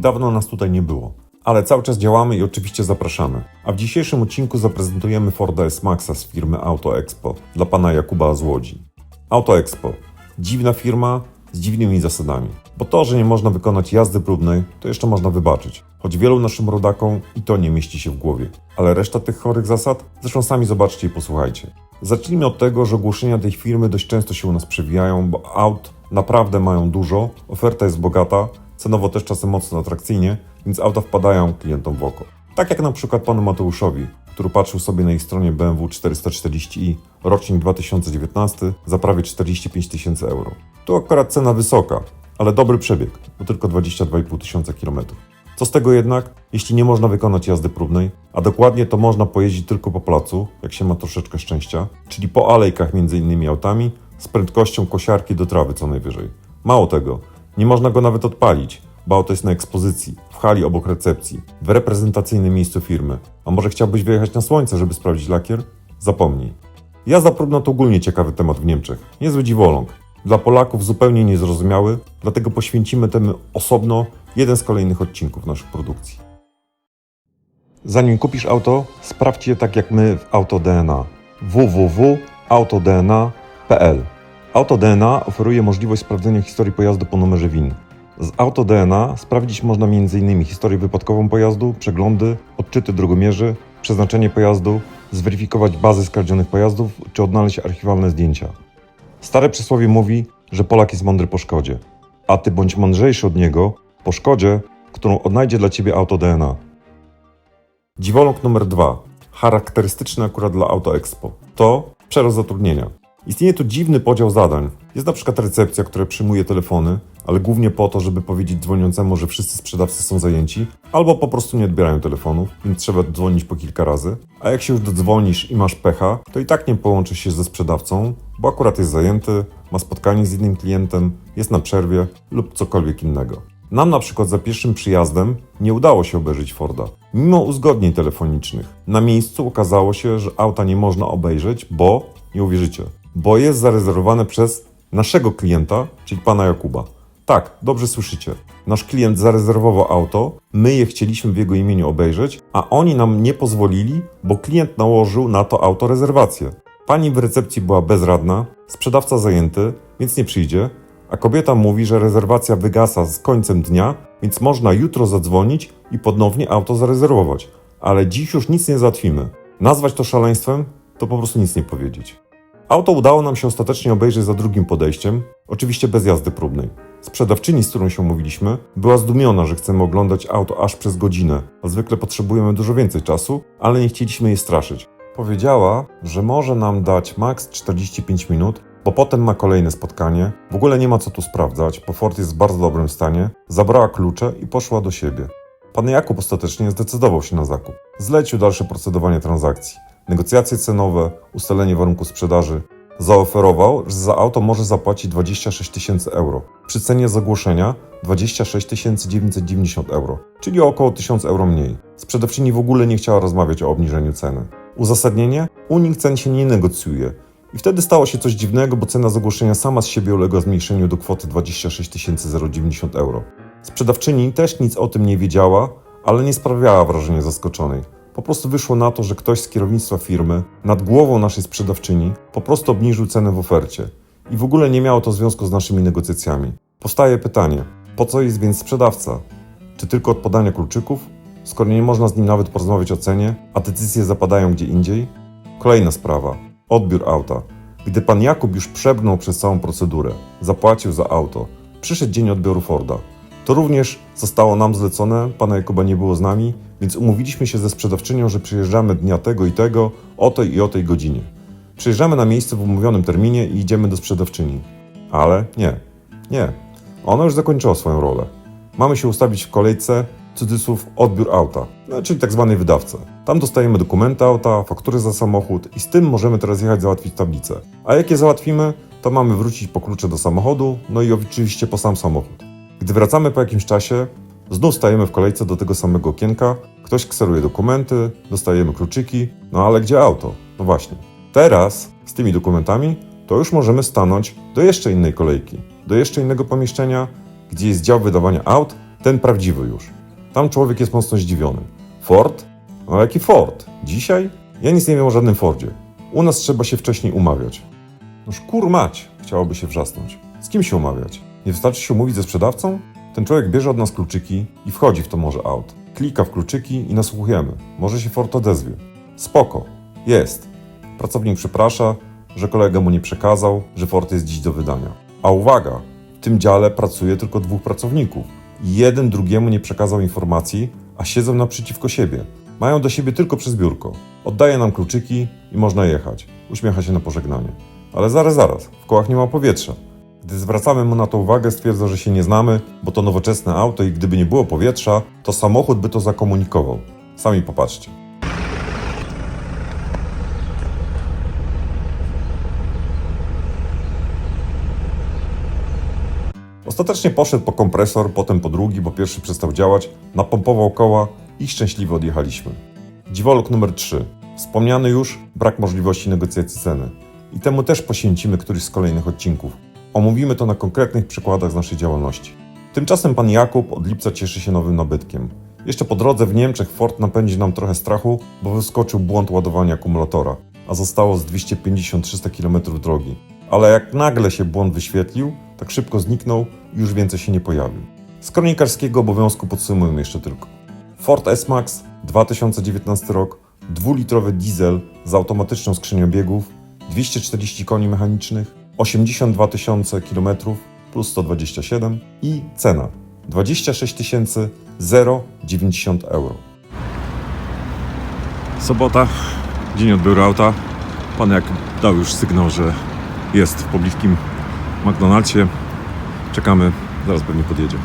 Dawno nas tutaj nie było. Ale cały czas działamy i oczywiście zapraszamy. A w dzisiejszym odcinku zaprezentujemy Forda S-Maxa z firmy Auto Expo dla pana Jakuba z Łodzi. Auto Expo. Dziwna firma z dziwnymi zasadami. Bo to, że nie można wykonać jazdy próbnej, to jeszcze można wybaczyć. Choć wielu naszym rodakom i to nie mieści się w głowie. Ale reszta tych chorych zasad? Zresztą sami zobaczcie i posłuchajcie. Zacznijmy od tego, że ogłoszenia tej firmy dość często się u nas przewijają, bo aut naprawdę mają dużo, oferta jest bogata, cenowo też czasem mocno atrakcyjnie, więc auta wpadają klientom w oko. Tak jak na przykład panu Mateuszowi, który patrzył sobie na ich stronie BMW 440i rocznik 2019 za prawie 45 tysięcy euro. Tu akurat cena wysoka, ale dobry przebieg, bo tylko 22,5 tysiąca kilometrów. Co z tego jednak, jeśli nie można wykonać jazdy próbnej, a dokładnie to można pojeździć tylko po placu, jak się ma troszeczkę szczęścia, czyli po alejkach między innymi autami, z prędkością kosiarki do trawy co najwyżej. Mało tego, nie można go nawet odpalić, bo auto jest na ekspozycji, w hali obok recepcji, w reprezentacyjnym miejscu firmy. A może chciałbyś wyjechać na słońce, żeby sprawdzić lakier? Zapomnij. Jazda próbna to ogólnie ciekawy temat w Niemczech. Niezły dziwoląg. Dla Polaków zupełnie niezrozumiały, dlatego poświęcimy temu osobno jeden z kolejnych odcinków naszych produkcji. Zanim kupisz auto, sprawdź je tak jak my w AutoDNA. www.autodna.pl AutoDNA oferuje możliwość sprawdzenia historii pojazdu po numerze VIN. Z AutoDNA sprawdzić można m.in. historię wypadkową pojazdu, przeglądy, odczyty drogomierzy, przeznaczenie pojazdu, zweryfikować bazy skradzionych pojazdów czy odnaleźć archiwalne zdjęcia. Stare przysłowie mówi, że Polak jest mądry po szkodzie, a ty bądź mądrzejszy od niego po szkodzie, którą odnajdzie dla ciebie auto DNA. Dziwoląg numer dwa, charakterystyczny akurat dla Auto Expo, to przerost zatrudnienia. Istnieje tu dziwny podział zadań. Jest na przykład recepcja, która przyjmuje telefony, ale głównie po to, żeby powiedzieć dzwoniącemu, że wszyscy sprzedawcy są zajęci, albo po prostu nie odbierają telefonów, więc trzeba dzwonić po kilka razy. A jak się już dodzwonisz i masz pecha, to i tak nie połączysz się ze sprzedawcą, bo akurat jest zajęty, ma spotkanie z innym klientem, jest na przerwie lub cokolwiek innego. Nam na przykład za pierwszym przyjazdem nie udało się obejrzeć Forda. Mimo uzgodnień telefonicznych, na miejscu okazało się, że auta nie można obejrzeć, bo, nie uwierzycie, bo jest zarezerwowane przez naszego klienta, czyli pana Jakuba. Tak, dobrze słyszycie. Nasz klient zarezerwował auto, my je chcieliśmy w jego imieniu obejrzeć, a oni nam nie pozwolili, bo klient nałożył na to auto rezerwację. Pani w recepcji była bezradna, sprzedawca zajęty, więc nie przyjdzie, a kobieta mówi, że rezerwacja wygasa z końcem dnia, więc można jutro zadzwonić i ponownie auto zarezerwować. Ale dziś już nic nie załatwimy. Nazwać to szaleństwem, to po prostu nic nie powiedzieć. Auto udało nam się ostatecznie obejrzeć za drugim podejściem, oczywiście bez jazdy próbnej. Sprzedawczyni, z którą się umówiliśmy, była zdumiona, że chcemy oglądać auto aż przez godzinę, a zwykle potrzebujemy dużo więcej czasu, ale nie chcieliśmy jej straszyć. Powiedziała, że może nam dać maks 45 minut, bo potem ma kolejne spotkanie. W ogóle nie ma co tu sprawdzać, bo Ford jest w bardzo dobrym stanie. Zabrała klucze i poszła do siebie. Pan Jakub ostatecznie zdecydował się na zakup. Zlecił dalsze procedowanie transakcji, negocjacje cenowe, ustalenie warunków sprzedaży. Zaoferował, że za auto może zapłacić 26 tysięcy euro. Przy cenie zagłoszenia 26 990 euro, czyli około 1000 euro mniej. Sprzedawczyni w ogóle nie chciała rozmawiać o obniżeniu ceny. Uzasadnienie? U nich cen się nie negocjuje. I wtedy stało się coś dziwnego, bo cena zagłoszenia sama z siebie uległa zmniejszeniu do kwoty 26 090 euro. Sprzedawczyni też nic o tym nie wiedziała, ale nie sprawiała wrażenia zaskoczonej. Po prostu wyszło na to, że ktoś z kierownictwa firmy, nad głową naszej sprzedawczyni, po prostu obniżył cenę w ofercie. I w ogóle nie miało to związku z naszymi negocjacjami. Powstaje pytanie, po co jest więc sprzedawca? Czy tylko od podania kluczyków? Skoro nie można z nim nawet porozmawiać o cenie, a decyzje zapadają gdzie indziej? Kolejna sprawa. Odbiór auta. Gdy pan Jakub już przebrnął przez całą procedurę, zapłacił za auto, przyszedł dzień odbioru Forda. To również zostało nam zlecone, pana Jakuba nie było z nami, więc umówiliśmy się ze sprzedawczynią, że przyjeżdżamy dnia tego i tego, o tej i o tej godzinie. Przyjeżdżamy na miejsce w umówionym terminie i idziemy do sprzedawczyni. Ale nie, nie. Ona już zakończyła swoją rolę. Mamy się ustawić w kolejce, cudzysłów odbiór auta, no, czyli tak zwany wydawca. Tam dostajemy dokumenty auta, faktury za samochód i z tym możemy teraz jechać załatwić tablicę. A jak je załatwimy, to mamy wrócić po klucze do samochodu, no i oczywiście po sam samochód. Gdy wracamy po jakimś czasie, znów stajemy w kolejce do tego samego okienka, ktoś kseruje dokumenty, dostajemy kluczyki, no ale gdzie auto? No właśnie. Teraz z tymi dokumentami to już możemy stanąć do jeszcze innej kolejki, do jeszcze innego pomieszczenia, gdzie jest dział wydawania aut Ten prawdziwy już. Tam człowiek jest mocno zdziwiony. Ford? No jaki Ford? Dzisiaj? Ja nic nie wiem o żadnym Fordzie. U nas trzeba się wcześniej umawiać. Noż kur mać, chciałoby się wrzasnąć. Z kim się umawiać? Nie wystarczy się umówić ze sprzedawcą? Ten człowiek bierze od nas kluczyki i wchodzi w to morze aut. Klika w kluczyki i nasłuchujemy. Może się Ford odezwie. Spoko. Jest. Pracownik przeprasza, że kolega mu nie przekazał, że Ford jest dziś do wydania. A uwaga, w tym dziale pracuje tylko dwóch pracowników. Jeden drugiemu nie przekazał informacji, a siedzą naprzeciwko siebie. Mają do siebie tylko przez biurko. Oddaje nam kluczyki i można jechać. Uśmiecha się na pożegnanie. Ale zaraz, zaraz, w kołach nie ma powietrza. Gdy zwracamy mu na to uwagę, stwierdza, że się nie znamy, bo to nowoczesne auto i gdyby nie było powietrza, to samochód by to zakomunikował. Sami popatrzcie. Ostatecznie poszedł po kompresor, potem po drugi, bo pierwszy przestał działać, napompował koła i szczęśliwie odjechaliśmy. Dziwolog numer 3. Wspomniany już brak możliwości negocjacji ceny. I temu też poświęcimy któryś z kolejnych odcinków. Omówimy to na konkretnych przykładach z naszej działalności. Tymczasem pan Jakub od lipca cieszy się nowym nabytkiem. Jeszcze po drodze w Niemczech Ford napędzi nam trochę strachu, bo wyskoczył błąd ładowania akumulatora, a zostało z 250-300 km drogi. Ale jak nagle się błąd wyświetlił, tak szybko zniknął i już więcej się nie pojawił. Z kronikarskiego obowiązku podsumujmy jeszcze tylko. Ford S-Max, 2019 rok, dwulitrowy diesel z automatyczną skrzynią biegów, 240 koni mechanicznych, 82 tysiące km plus 127 i cena 26 tysięcy 090 euro. Sobota, dzień odbioru auta. Pan jak dał już sygnał, że jest w pobliskim McDonald'sie. Czekamy, zaraz pewnie podjedzie.